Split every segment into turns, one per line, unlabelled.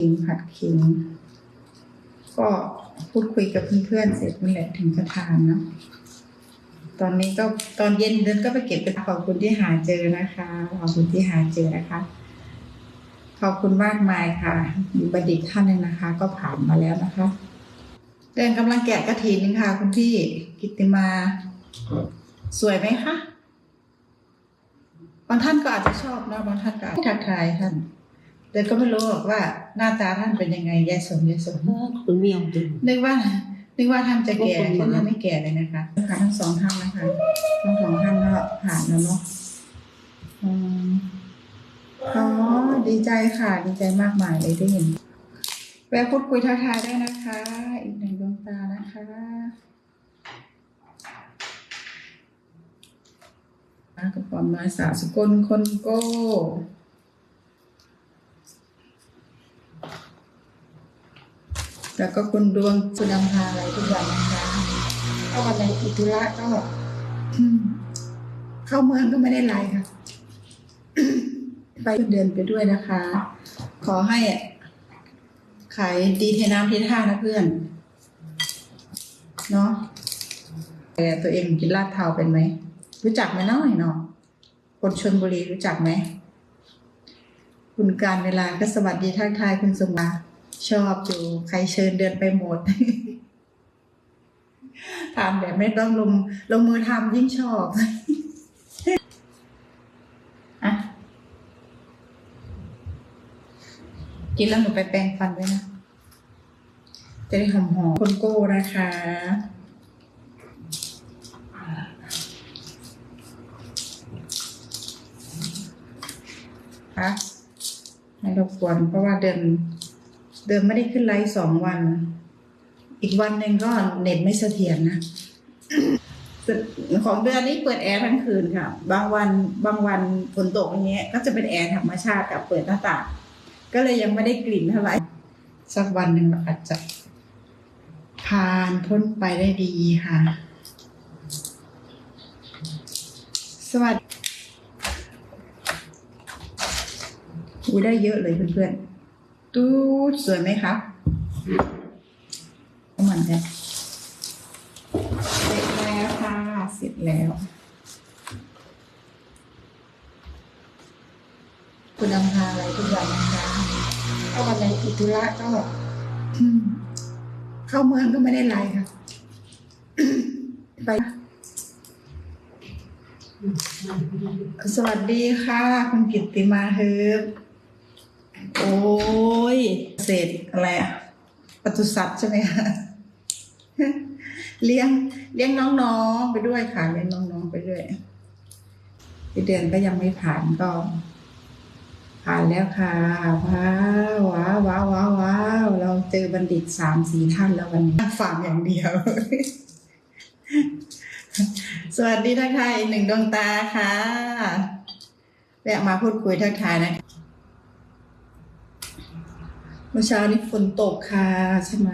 ขิงผัดขิง ก็พูดคุยกับเพื่อนๆเสร็จนั่นแหละถึงจะทานเนาะตอนนี้ก็ตอนเย็นเดินก็ไปเก็บเป็นขอบคุณที่หาเจอนะคะขอบคุณที่หาเจอนะคะ ขอบคุณมากมายค่ะ มีบัณฑิตท่านหนึ่งนะคะ ก็ผ่านมาแล้วนะคะเดินกำลังแกะกระถินค่ะ คุณพี่กิติมา สวยไหมคะบางท่านก็อาจจะชอบนะบางท่านก็อาจจะทักทายท่าน เดินก็ไม่รู้หรอกว่าหน้าตาท่านเป็นยังไงยายสมยายสม
คุณเมียวดึง
นึกว่านึกว่าท่านจะแก่ท่านยังไม่แก่เลยนะคะค่ะทั้งสองท่านนะคะทั้งสองท่านก็ผ่านแล้วเนาะอืมอ๋อดีใจค่ะดีใจมากมายเลยได้เห็นแวะพูดคุยทักทายได้นะคะ อีกหนึ่งดวงตานะคะกับความมาสาวสกลคนโก้ แล้วก็คุณดวงสุดำพาอะไรทุกอย่างนะคะก็วันไหนอิทุระก็เข้าเมืองก็ไม่ได้ไล่ค่ะ ไปเดินไปด้วยนะคะ ขอให้ขายดีเทน้ำเทท่านะเพื่อน เนาะแต่ตัวเองกินลาดเทาเป็นไหม รู้จักไหมน้อยเนาะคนชนบุรีรู้จักไหม คุณการเวลาก็สวัสดีทักทายคุณสมมา ชอบอยู่ใครเชิญเดินไปหมดทำแบบไม่ต้องลงลงมือทำยิ่งชอบอะกินแล้วหนูไปแปรงฟันด้วยนะ จะได้หอมหอมๆคนโก้นะคะคะไม่รบกวนเพราะว่าเดิน เดินไม่ได้ขึ้นไลฟ์สองวัน อีกวันหนึ่งก็เน็ตไม่เสถียรนะของเดือนนี้เปิดแอร์ทั้งคืนค่ะ บางวันบางวันฝนตกอย่างเงี้ย ก็จะเป็นแอร์ธรรมชาติกับเปิดหน้าต่างก็เลยยังไม่ได้กลิ่นเท่าไหร่สักวันหนึ่งอาจจะผ่านพ้นไปได้ดีค่ะ สวัสดีอูได้เยอะเลยเพื่อนๆ ตูดสวยไหมคะเหมือนกันเสร็จแล้วค่ะ เสร็จแล้ว คุณอำพาอะไรทุกอย่างนะคะก็วันไหนอิทุระก็เข้าเมืองก็ไม่ได้ไลน์ค่ะ ไปสวัสดีค่ะ คุณกิตติมาเฮิบ โอ้ยเศษอะไรอะปศุสัตว์ใช่ไหมคะเลี้ยงเลี้ยงน้องๆไปด้วยค่ะเลี้ยงน้องๆไปด้วยพี่เดือนก็ยังไม่ผ่านก็ ผ่านแล้วค่ะว้าวว้าวว้าวว้าวว้าวเราเจอบัณฑิตสามสี่ท่านแล้ววันนี้ฟังอย่างเดียว สวัสดีทักทายหนึ่งดวงตาค่ะแวะมาพูดคุยทักทายนะคะ เมื่อเช้านี้ฝนตกค่ะใช่ไหม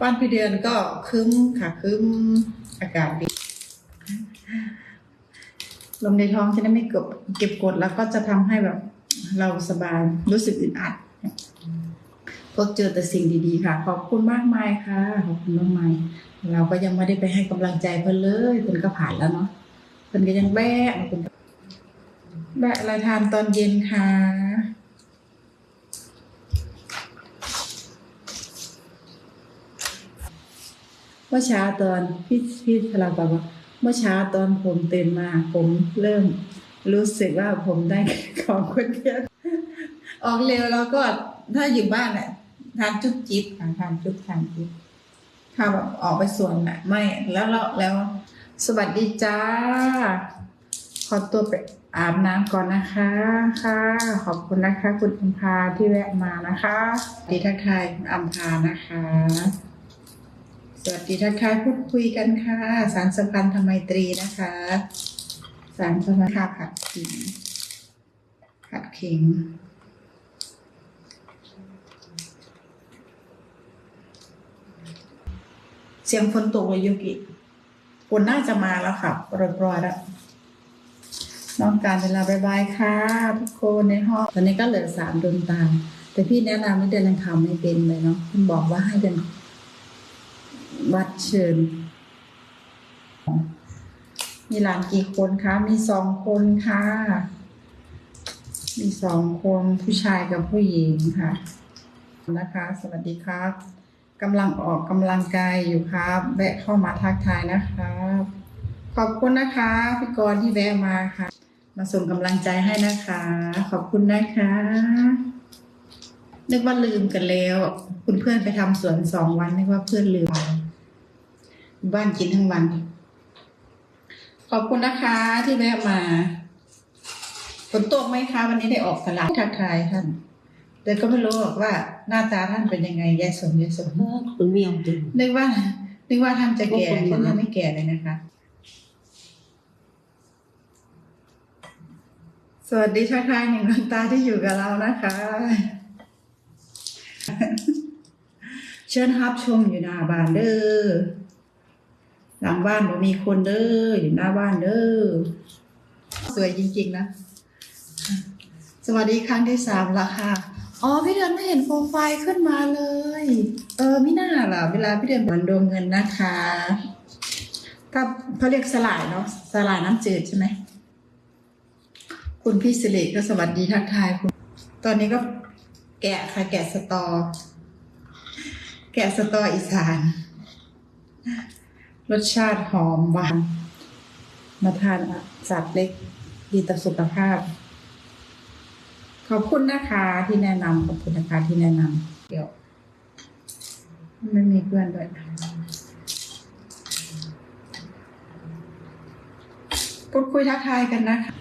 บ้านพี่เดือนก็คึ้มค่ะคึ้มอากาศดีลมในท้องจะได้ไม่เก็บเก็บกดแล้วก็จะทำให้แบบเราสบายรู้สึกอึดอัดพบเจอแต่สิ่งดีๆค่ะ ขอบคุณมากมายค่ะขอบคุณมากมายเราก็ยังไม่ได้ไปให้กำลังใจเพิ่นเลยเพิ่นก็ผ่านแล้วเนาะเพิ่นก็ยังแบะเพิ่นก็แบะอะไรทานตอนเย็นค่ะ เมื่อเช้าตอนพี่พี่พลาบอกว่าเมื่อเช้าตอนผมตื่นมาผมเริ่มรู้สึกว่าผมได้ของคนเดียวออกเร็วแล้วก็ถ้าอยู่บ้านน่ะทานจุ๊บจิ๊บค่ะทานจุ๊บทานจิ๊บถ้าแบบออกไปสวนน่ะ ไม่แล้วแล้วแล้ว สวัสดีจ้า ขอตัวไปอาบน้ำก่อนนะคะค่ะ ขอบคุณนะคะ คุณอัมพาที่แวะมานะคะสวัสดีทักทายอัมพานะคะ วัสดีทักทายพูดคุยกันค่ะ สารสัมพันธ์ธรรมไมตรีนะคะ สารสัมพันธ์ค่ะผัดขิงผัดขิงเสียงฝนตกเลยยูกิฝนน่าจะมาแล้วค่ะปล่อยๆแล้วน้องการเวลาบายบายค่ะ ทุกคนในห้องตอนนี้ก็เหลือสามดวงตาแต่พี่แนะนำให้เดินทางเขาไม่เป็นเลยเนาะคุณบอกว่าให้เดิน วัดเชิญ มีหลานกี่คนคะ มีสองคนค่ะ มีสองคนผู้ชายกับผู้หญิงค่ะ นะคะ สวัสดีครับกำลังออกกำลังกายอยู่ครับแวะเข้ามาทักทายนะครับขอบคุณนะคะพี่กรณ์ที่แวะมาค่ะ มาส่งกำลังใจให้นะคะ ขอบคุณนะคะ นึกว่าลืมกันแล้ว คุณเพื่อนไปทำสวนสองวันนึกว่าเพื่อนลืม บ้านกินทั้งวัน ขอบคุณนะคะที่แวะมาฝนตกไหมคะวันนี้ได้ออกตลาดทักทายท่านแต่ก็ไม่รู้หรอกว่าหน้าตาท่านเป็นยังไงยายสมยายสม
คุณเมียงตึง
นึกว่า นึกว่าท่านจะแก่
ขอบคุณ
ท่าน
มาก
ยังไม่แก่เลยนะคะ สวัสดีทักทายหนึ่งดวงตาที่อยู่กับเรานะคะ เชิญรับชมอยู่หน้าบ้านเด้อ หลังบ้านบ่มีคนเด้ออยู่หน้าบ้านเด้อสวยจริง ๆ นะ สวัสดีครั้งที่สามละค่ะ อ๋อ พี่เดือนไม่เห็นโปรไฟล์ขึ้นมาเลย เออไม่น่าล่ะเวลาพี่เดือนเหมือนดวงเงินนะคะถ้าเขาเรียกสลายเนาะสลายน้ำจืดใช่ไหม คุณพี่สิริก็สวัสดีทักทายคุณ ตอนนี้ก็แกะค่ะแกะสตอ แกะสตออีสาน รสชาติหอมหวาน มาทานสัตว์เล็กดีต่อสุขภาพ ขอบคุณนะคะที่แนะนำขอบคุณนะคะที่แนะนำเดี๋ยวไม่มีเพื่อนด้วยพูดคุยทักทายกันนะคะ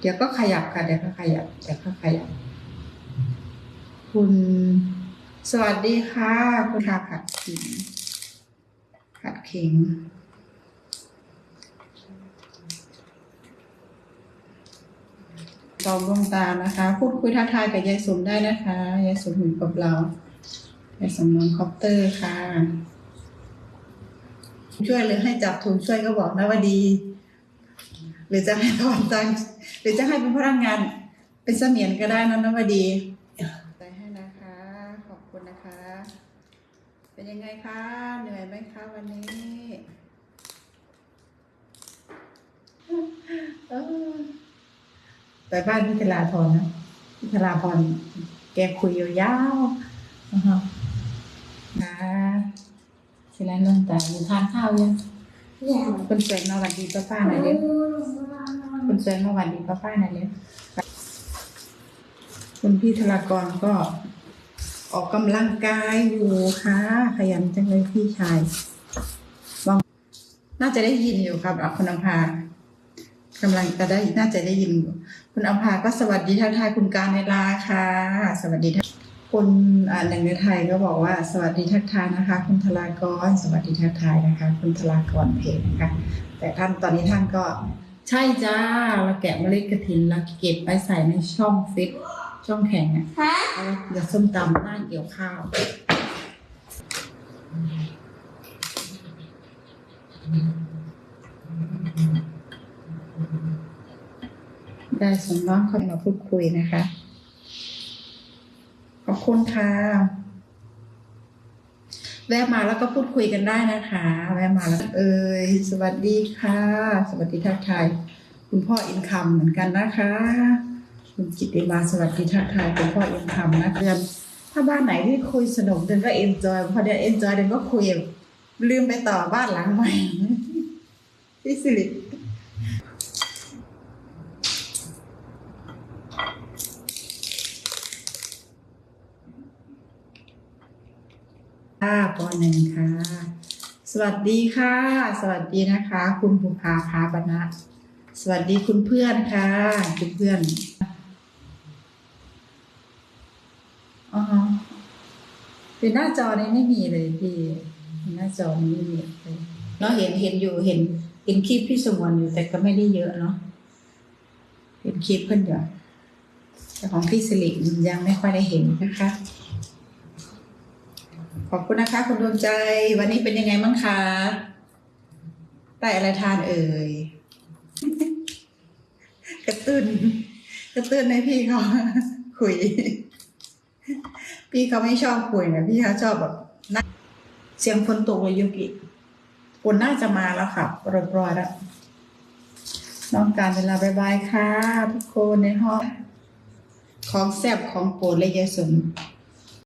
เดี๋ยวก็ขยับค่ะ เดี๋ยวก็ขยับ เดี๋ยวก็ขยับ คุณ สวัสดีค่ะ คุณค่ะผัดขิง ผัดขิงตอบดวงตานะคะ พูดคุยทักทายกับยายสมได้นะคะยายสมอยู่กับเรายายสมนอนคอปเตอร์ค่ะ ช่วยหรือให้จับถุงช่วยก็บอกนะว่าดี หรือจะให้ถอนตังหรือจะให้เป็นพนักงาน เป็นเสมียนก็ได้นะนะว่าดีใจให้นะคะ ขอบคุณนะคะ เป็นยังไงคะ เหนื่อยไหมคะวันนี้เออไปบ้านพิธลาพรนะพิธลาพรแกคุยยาวๆนะฮะนะสิแล้วน้องตาอยู่ทานข้าวยังคุณสวยมาหวัดดีป้าป้าหน่อยเร็วคุณสวยมาหวัดดีป้าป้าหน่อยเร็วคุณพี่ธลากรก็ ออกกำลังกายอยู่ค่ะ ขยันจังเลยพี่ชายลองน่าจะได้ยินอยู่ครับคุณอภากำลังจะได้น่าจะได้ยินอยู่คุณอภาก็สวัสดีทักทายคุณการเวลาค่ะ สวัสดีทักคุณอ่าหนึ่งในไทยก็บอกว่า สวัสดีทักทายนะคะ คุณธลากร สวัสดีทักทายนะคะ คุณธลากรเพจนะคะ แต่ท่านตอนนี้ท่านก็ใช่จ้าเราแกะเมล็ดกระถินแล้วเก็บไปใส่ในช่องฟิต ช่องแข็งอะ
ฮะ
เอาเดี๋ยวส้มตำหน้าเกี่ยวข้าวได้สมน้องเข้ามาพูดคุยนะคะ ขอบคุณค่ะ แวะมาแล้วก็พูดคุยกันได้นะคะ แวะมาแล้ว เอ่ยสวัสดีค่ะ สวัสดีทักทาย คุณพ่ออินคัมเหมือนกันนะคะ คุณจิติมาสวัสดีทักทายคุณพ่อเอินคัมนะเดือนถ้าบ้านไหนที่คุยสนุกเดือนก็เอ็นจอยพอเดือนเอ็นจอยเดือนก็คุยลืมไปต่อบ้านหลังใหม่พี่สิริค่ะปหนึ่งค่ะ สวัสดีค่ะ สวัสดีนะคะ คุณภูภาพาบรรณะสวัสดีคุณเพื่อนค่ะ คุณเพื่อน อ๋อเป็นหน้าจอนี้ไม่มีเลยพี่หน้าจอนี้ไม่มีเลยเนาะเห็นเห็นอยู่เห็น เห็นคลิปพี่สมวนอยู่แต่ก็ไม่ได้เยอะเนาะเห็นคลิปเพื่อนอยู่แต่ของพี่สิริยังไม่ค่อยได้เห็นนะคะ ขอบคุณนะคะคุณดวงใจ วันนี้เป็นยังไงบ้างคะได้อะไรทานเอ่ยกระตุ้นกระตุ้นให้พี่เขาคุย พี่เขาไม่ชอบคุยนะพี่เขาชอบแบบนั่งเสียงฝนตกเลยยุกิฝนน่าจะมาแล้วค่ะรอยรอยแล้วน้องการเวลาบายบายค่ะทุกคนในห้องของแซบของโปรดเลยยายสน